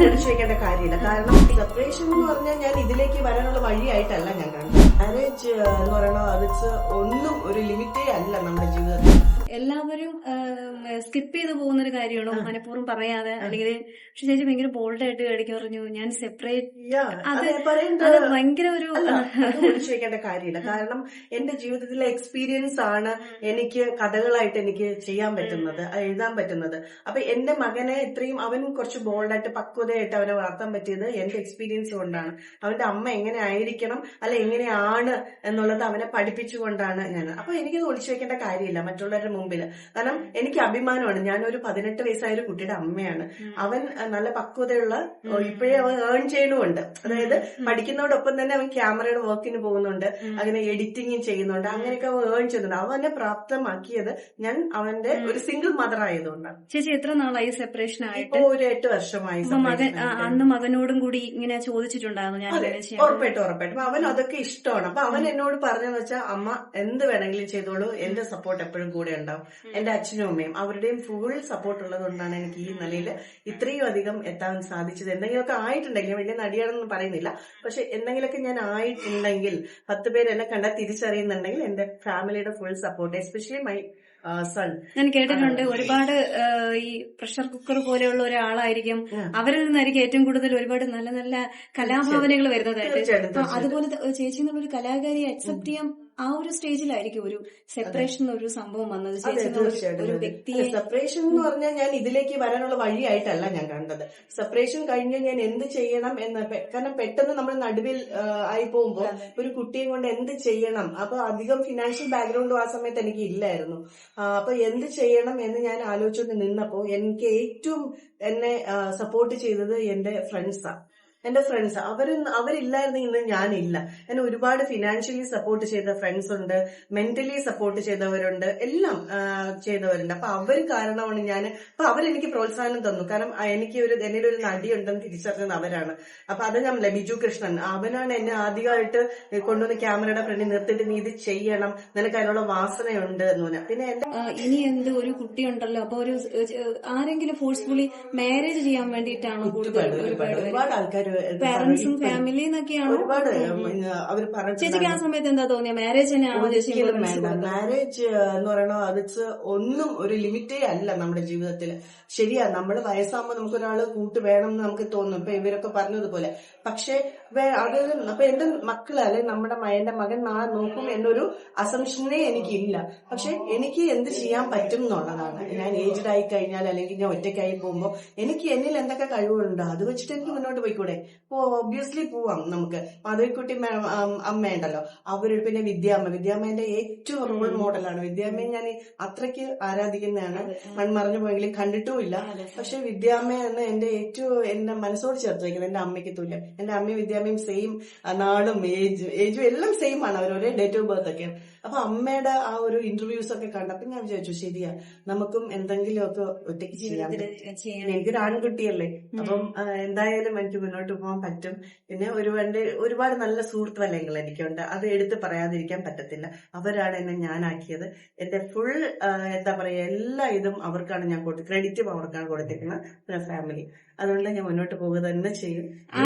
വിളിച്ചു വെക്കേണ്ട കാര്യമില്ല. കാരണം സെപ്പറേഷൻ എന്ന് പറഞ്ഞാൽ ഞാൻ ഇതിലേക്ക് വരാനുള്ള വഴിയായിട്ടല്ല ഞാൻ കാണുന്നത് മാരേജ് എന്ന് പറയുന്നത് അതിച്ച് ഒന്നും ഒരു ലിമിറ്റേ അല്ല നമ്മുടെ ജീവിതത്തിൽ. എല്ലാവരും സ്കിപ്പ് ചെയ്ത് പോകുന്ന ഒരു കാര്യമാണോ മനഃപൂർവം പറയാതെ. അല്ലെങ്കിൽ പക്ഷെ ചേച്ചി ഭയങ്കര ബോൾഡായിട്ട് ഇടയ്ക്ക് പറഞ്ഞു ഞാൻ സെപ്പറേറ്റ് അത് ഭയങ്കര ഒരു ചോദിക്കേണ്ട കാര്യമില്ല. കാരണം എന്റെ ജീവിതത്തിലെ എക്സ്പീരിയൻസ് ആണ് എനിക്ക് കഥകളായിട്ട് എനിക്ക് ചെയ്യാൻ പറ്റുന്നത് എഴുതാൻ പറ്റുന്നത്. അപ്പൊ എന്റെ മകനെ ഇത്രയും അവൻ കുറച്ച് ബോൾഡായിട്ട് പക്വതയായിട്ട് അവനെ വളർത്താൻ പറ്റിയത് എന്റെ എക്സ്പീരിയൻസ് കൊണ്ടാണ്. അവന്റെ അമ്മ എങ്ങനെ ആയിരിക്കണം അല്ല എങ്ങനെയാണ് എന്നുള്ളത് അവനെ പഠിപ്പിച്ചുകൊണ്ടാണ് ഞാൻ. അപ്പൊ എനിക്കത് ഒളിച്ചു വെക്കേണ്ട കാര്യമില്ല മറ്റുള്ളവരുടെ മുമ്പിൽ. കാരണം എനിക്ക് അഭിമാനമാണ്. ഞാനൊരു പതിനെട്ട് വയസ്സായ ഒരു കുട്ടിയുടെ അമ്മയാണ്. അവൻ നല്ല പക്വതയുള്ള ഇപ്പോഴേ അവൻ ഏൺ ചെയ്യണമുണ്ട് അതായത് പഠിക്കുന്നതോടൊപ്പം തന്നെ അവൻ ക്യാമറയുടെ വർക്കിന് പോകുന്നുണ്ട്. അങ്ങനെ എഡിറ്റിംഗും ചെയ്യുന്നുണ്ട്. അങ്ങനെയൊക്കെ അവൻ ഏൺ ചെയ്യുന്നുണ്ട്. അവനെ പ്രാപ്തമാക്കിയത് ഞാൻ അവന്റെ ഒരു സിംഗിൾ മദർ ആയതുകൊണ്ടാണ്. ചേച്ചി എത്ര നാളായി സെപ്പറേഷൻ ആയിട്ട്? ഇപ്പൊ ഒരു എട്ട് വർഷമായി അപ്പൊ മകൻ അന്ന് മകനോടും കൂടി ഇങ്ങനെ ചോദിച്ചിട്ടുണ്ടായിരുന്നു. ഞാൻ ഉറപ്പായിട്ടും ഉറപ്പായിട്ടും. അവൻ അതൊക്കെ ഇഷ്ടമാണ്. അപ്പൊ അവൻ എന്നോട് പറഞ്ഞെന്ന് വെച്ചാൽ അമ്മ എന്ത് വേണമെങ്കിലും ചെയ്തോളൂ. എന്റെ സപ്പോർട്ട് എപ്പോഴും കൂടെ ഉണ്ടാവും. എന്റെ അച്ഛനും അമ്മയും അവരുടെയും ഫുൾ സപ്പോർട്ട് ഉള്ളത് കൊണ്ടാണ് എനിക്ക് ഈ നിലയിൽ ഇത്രയും അധികം എത്താൻ സാധിച്ചത്. എന്തെങ്കിലുമൊക്കെ ആയിട്ടുണ്ടെങ്കിൽ വലിയ നടിയാണെന്ന് പറയുന്നില്ല. പക്ഷെ എന്തെങ്കിലുമൊക്കെ ഞാൻ ആയിട്ടുണ്ടെങ്കിൽ പത്ത് പേര് എന്നെ കണ്ടാൽ തിരിച്ചറിയുന്നുണ്ടെങ്കിൽ എന്റെ ഫാമിലിയുടെ ഫുൾ സപ്പോർട്ട് എസ്പെഷ്യലി മൈ ഞാൻ കേട്ടിട്ടുണ്ട് ഒരുപാട് ഈ പ്രഷർ കുക്കർ പോലെയുള്ള ഒരാളായിരിക്കും. അവരിൽ നിന്നായിരിക്കും ഏറ്റവും കൂടുതൽ ഒരുപാട് നല്ല നല്ല കലാഭാവനകൾ വരുന്നതായിട്ട്. അതുപോലെ ചേച്ചി എന്നുള്ള ഒരു കലാകാരിയെ അക്സെപ്റ്റ് ചെയ്യാൻ ആ ഒരു സ്റ്റേജിലായിരിക്കും ഒരു സെപ്പറേഷൻ ഒരു സംഭവം വന്നത്. തീർച്ചയായിട്ടും ഒരു- വ്യക്തിയെ സെപ്പറേഷൻ എന്ന് പറഞ്ഞാൽ ഞാൻ ഇതിലേക്ക് വരാനുള്ള വഴിയായിട്ടല്ല ഞാൻ കണ്ടത്. സെപ്പറേഷൻ കഴിഞ്ഞ് ഞാൻ എന്ത് ചെയ്യണം എന്ന് കാരണം പെട്ടെന്ന് നമ്മൾ നടുവിൽ ആയി പോകുമ്പോൾ ഒരു കുട്ടിയെ കൊണ്ട് എന്ത് ചെയ്യണം? അപ്പൊ അധികം ഫിനാൻഷ്യൽ ബാക്ക്ഗ്രൗണ്ടും ആ സമയത്ത് എനിക്ക് ഇല്ലായിരുന്നു. അപ്പൊ എന്ത് ചെയ്യണം എന്ന് ഞാൻ ആലോചിച്ചുകൊണ്ട് നിന്നപ്പോ എനിക്ക് ഏറ്റവും എന്നെ സപ്പോർട്ട് ചെയ്തത് എന്റെ ഫ്രണ്ട്സാ എന്റെ ഫ്രണ്ട്സ് അവർ അവരില്ലായിരുന്നെങ്കിൽ ഇന്ന് ഞാനില്ല. എന്നെ ഒരുപാട് ഫിനാൻഷ്യലി സപ്പോർട്ട് ചെയ്ത ഫ്രണ്ട്സ് ഉണ്ട്. മെന്റലി സപ്പോർട്ട് ചെയ്തവരുണ്ട്. എല്ലാം ചെയ്തവരുണ്ട്. അപ്പൊ അവർ കാരണമാണ് ഞാൻ അപ്പൊ അവരെനിക്ക് പ്രോത്സാഹനം തന്നു. കാരണം എനിക്ക് ഒരു എന്നിൽ ഒരു നടി ഉണ്ടെന്ന് തിരിച്ചറിഞ്ഞത് അവരാണ്. അപ്പൊ അത് ഞാൻ ബിജു കൃഷ്ണൻ. അവനാണ് എന്നെ ആദ്യമായിട്ട് കൊണ്ടുവന്ന് ക്യാമറയുടെ ഫ്രണ്ടിൽ നിർത്തിയിട്ട് നീ ഇത് ചെയ്യണം. നിനക്ക് അതിനുള്ള വാസനയുണ്ട് എന്ന് പറഞ്ഞാൽ പിന്നെ എന്റെ ഇനി എന്ത്? ഒരു കുട്ടിയുണ്ടല്ലോ. അപ്പൊ ഒരു ആരെങ്കിലും ഫോഴ്സ്ഫുള്ളി മാരേജ് ചെയ്യാൻ വേണ്ടിയിട്ടാണോ കൂടുതൽ ഒരുപാട് ആൾക്കാർ പാരന്റ്സും ഫാമിലി എന്നൊക്കെയാണ്? ഒരുപാട് അവർ പറഞ്ഞു ചേച്ചിക്ക് ആ സമയത്ത് എന്താ തോന്നിയ? മാരേജ് ഒരിക്കലും വേണ്ട? മാരേജ് എന്ന് പറയുന്നത് അത് ഒന്നും ഒരു ലിമിറ്റേ അല്ല നമ്മുടെ ജീവിതത്തിൽ ശരിയാ നമ്മൾ വയസ്സാകുമ്പോൾ നമുക്ക് ഒരാൾ കൂട്ട് വേണം എന്ന് നമുക്ക് തോന്നും. ഇപ്പൊ ഇവരൊക്കെ പറഞ്ഞതുപോലെ. പക്ഷെ അത് അപ്പൊ എന്റെ മക്കൾ അല്ലെ നമ്മുടെ എന്റെ മകൻ നാളെ നോക്കും എന്നൊരു അസംഷനേ എനിക്കില്ല. പക്ഷെ എനിക്ക് എന്ത് ചെയ്യാൻ പറ്റും എന്നുള്ളതാണ്. ഞാൻ ഏജ്ഡ് ആയി കഴിഞ്ഞാൽ അല്ലെങ്കിൽ ഞാൻ ഒറ്റയ്ക്കായി പോകുമ്പോൾ എനിക്ക് എന്നിൽ എന്തൊക്കെ കഴിവുണ്ടോ അത് വെച്ചിട്ട് എനിക്ക് മുന്നോട്ട് പോയിക്കൂടെ? ഓ ഒബ്വിയസ്ലി പോവാം നമുക്ക്. മാധവിക്കുട്ടി അമ്മയുണ്ടല്ലോ. അവർ പിന്നെ വിദ്യാമ്മ. വിദ്യാമ്മേന്റെ ഏറ്റവും റോൾ മോഡലാണ് വിദ്യാമ്മയെ ഞാൻ അത്രയ്ക്ക് ആരാധിക്കുന്നതാണ്. മൺമറഞ്ഞു പോയെങ്കിലും കണ്ടിട്ടും ഇല്ല പക്ഷെ വിദ്യാമ്മ എന്ന എന്റെ ഏറ്റവും എന്റെ മനസ്സോട് ചേർത്ത് വയ്ക്കുന്നത് എന്റെ അമ്മയ്ക്ക് തുല്യം. എന്റെ അമ്മയും വിദ്യാമ്മയും സെയിം നാളും ഏജ് ഏജും എല്ലാം സെയിം ആണ് അവർ. ഒരേ ഡേറ്റ് ഓഫ് ബർത്ത് ഒക്കെ. അപ്പൊ അമ്മയുടെ ആ ഒരു ഇന്റർവ്യൂസ് ഒക്കെ കണ്ടപ്പോ ഞാൻ വിചാരിച്ചു ശരിയാ. നമുക്കും എന്തെങ്കിലുമൊക്കെ ഒറ്റയ്ക്ക് ചെയ്യാം എനിക്കൊരു ആൺകുട്ടിയല്ലേ. അപ്പം എന്തായാലും എനിക്ക് മുന്നോട്ട് പോകാൻ പറ്റും. പിന്നെ ഒരുപാട് ഒരുപാട് നല്ല സുഹൃത്ത് വലയങ്ങൾ എനിക്കുണ്ട്. അത് എടുത്ത് പറയാതിരിക്കാൻ പറ്റത്തില്ല. അവരാണ് എന്നെ ഞാനാക്കിയത്. എന്റെ ഫുൾ എന്താ പറയുക എല്ലാ ഇതും അവർക്കാണ് ഞാൻ കൊടുത്തത് ക്രെഡിറ്റും അവർക്കാണ് കൊടുത്തിരിക്കുന്നത്. ഫാമിലി അതുകൊണ്ട് ഞാൻ മുന്നോട്ട് പോവുക തന്നെ ചെയ്യും.